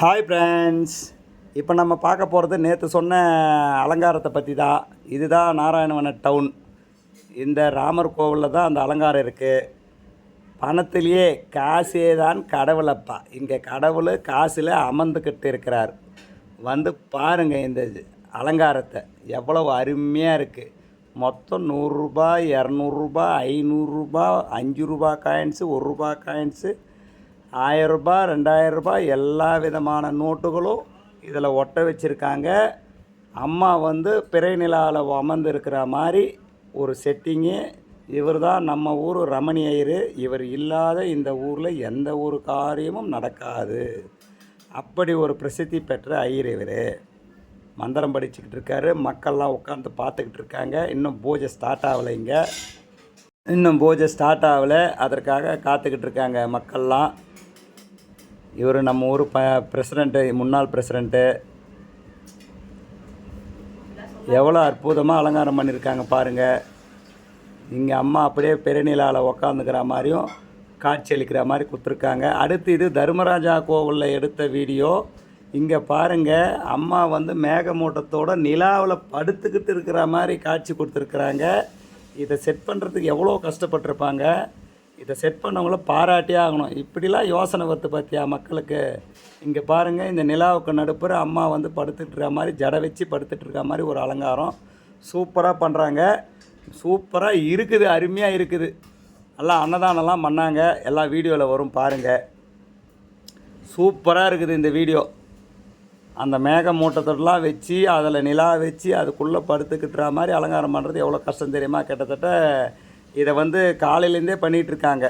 Hi friends இப்போ நம்ம பார்க்க போகிறது நேற்று சொன்ன அலங்காரத்தை பற்றி தான். இதுதான் நாராயணவன டவுன் இந்த ராமர் கோவிலில் தான் அந்த அலங்காரம் இருக்குது பணத்திலேயே காசே தான் கடவுளப்பா. இங்கே கடவுள் காசில் அமர்ந்துக்கிட்டு இருக்கிறார். வந்து பாருங்கள் இந்த இது அலங்காரத்தை. எவ்வளவு அருமையாக இருக்குது மொத்தம் நூறுரூபா இரநூறுபா ஐநூறுரூபா அஞ்சு ரூபா காயின்ஸு ஒரு ரூபா காயின்ஸு ஆயரூபா ரெண்டாயிரரூபா எல்லா விதமான நோட்டுகளும் இதில் ஒட்ட வச்சுருக்காங்க. அம்மா வந்து பிறை நிலாவில் அமர்ந்திருக்கிற மாதிரி ஒரு செட்டிங்கு இவர் தான் நம்ம ஊர் ரமணி ஐயர். இவர் இல்லாத இந்த ஊரில் எந்த ஒரு காரியமும் நடக்காது. அப்படி ஒரு பிரசித்தி பெற்ற ஐயர் இவர். மந்திரம் படிச்சுக்கிட்டு இருக்காரு. மக்கள்லாம் உட்காந்து பார்த்துக்கிட்டு இருக்காங்க. இன்னும் பூஜை ஸ்டார்ட் ஆகலை இங்கே. இன்னும் பூஜை ஸ்டார்ட் ஆகலை. அதற்காக காத்துக்கிட்டு இருக்காங்க மக்கள்லாம். இவர் நம்ம ஊர் ப பிரசிடெண்ட்டு முன்னாள் பிரசிடெண்ட்டு எவ்வளோ அற்புதமாக அலங்காரம் பண்ணியிருக்காங்க பாருங்கள் இங்கே அம்மா அப்படியே பெருநிலாவில் உக்காந்துக்கிற மாதிரியும் காட்சியளிக்கிற மாதிரி கொடுத்துருக்காங்க. அடுத்து இது தர்மராஜா கோவிலில் எடுத்த வீடியோ. இங்கே பாருங்கள் அம்மா வந்து மேகமூட்டத்தோட நிலாவில் படுத்துக்கிட்டு இருக்கிற மாதிரி காட்சி கொடுத்துருக்குறாங்க. இதை செட் பண்ணுறதுக்கு எவ்வளோ கஷ்டப்பட்டிருப்பாங்க. இதை செட் பண்ணவங்கள பாராட்டியே ஆகணும். இப்படிலாம் யோசனை வருது பார்த்தியா மக்களுக்கு? இங்கே பாருங்கள் இந்த நிலாவுக்கு நடுப்புற அம்மா வந்து படுத்துட்டுருக்க மாதிரி ஜடை வச்சு படுத்துட்டுருக்க மாதிரி ஒரு அலங்காரம். சூப்பராக பண்ணுறாங்க சூப்பராக இருக்குது அருமையாக இருக்குது. எல்லாம் அன்னதானம்லாம் பண்ணாங்க. எல்லா வீடியோவில் வரும் பாருங்கள் சூப்பராக இருக்குது இந்த வீடியோ. அந்த மேக மூட்டத்தோடலாம் வச்சு அதில் நிலா வச்சு அதுக்குள்ளே படுத்துக்கிட்டுற மாதிரி அலங்காரம் பண்ணுறது எவ்வளோ கஷ்டம் தெரியுமா? கிட்டத்தட்ட இதை வந்து காலையிலேருந்தே பண்ணிகிட்டு இருக்காங்க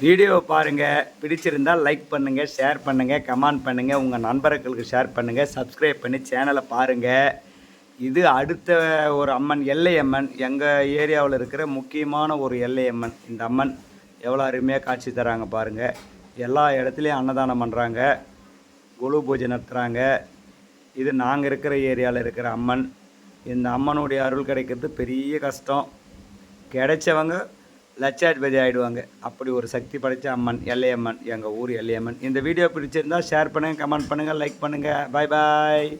வீடியோவை பாருங்கள் பிடிச்சிருந்தால் லைக் பண்ணுங்கள் ஷேர் பண்ணுங்கள் கமெண்ட் பண்ணுங்கள் உங்கள் நண்பர்களுக்கு ஷேர் பண்ணுங்கள் சப்ஸ்கிரைப் பண்ணி சேனலை பாருங்கள் இது அடுத்த ஒரு அம்மன் எல்லை அம்மன் எங்கள் ஏரியாவில் இருக்கிற முக்கியமான ஒரு எல்லை அம்மன். இந்த அம்மன் எவ்வளோ அருமையாக காட்சி தராங்க பாருங்கள் எல்லா இடத்துலையும் அன்னதானம் பண்ணுறாங்க குழு பூஜை நடத்துகிறாங்க இது நாங்கள் இருக்கிற ஏரியாவில் இருக்கிற அம்மன். இந்த அம்மனுடைய அருள் கிடைக்கிறது பெரிய கஷ்டம். கிடைச்சவங்க லட்சாதிபதி ஆகிடுவாங்க அப்படி ஒரு சக்தி படைத்த அம்மன் எல்லையம்மன் எங்கள் ஊர் எல்லையம்மன். இந்த வீடியோ பிடிச்சிருந்தால் ஷேர் பண்ணுங்கள் கமெண்ட் பண்ணுங்கள் லைக் பண்ணுங்கள் பாய் பாய்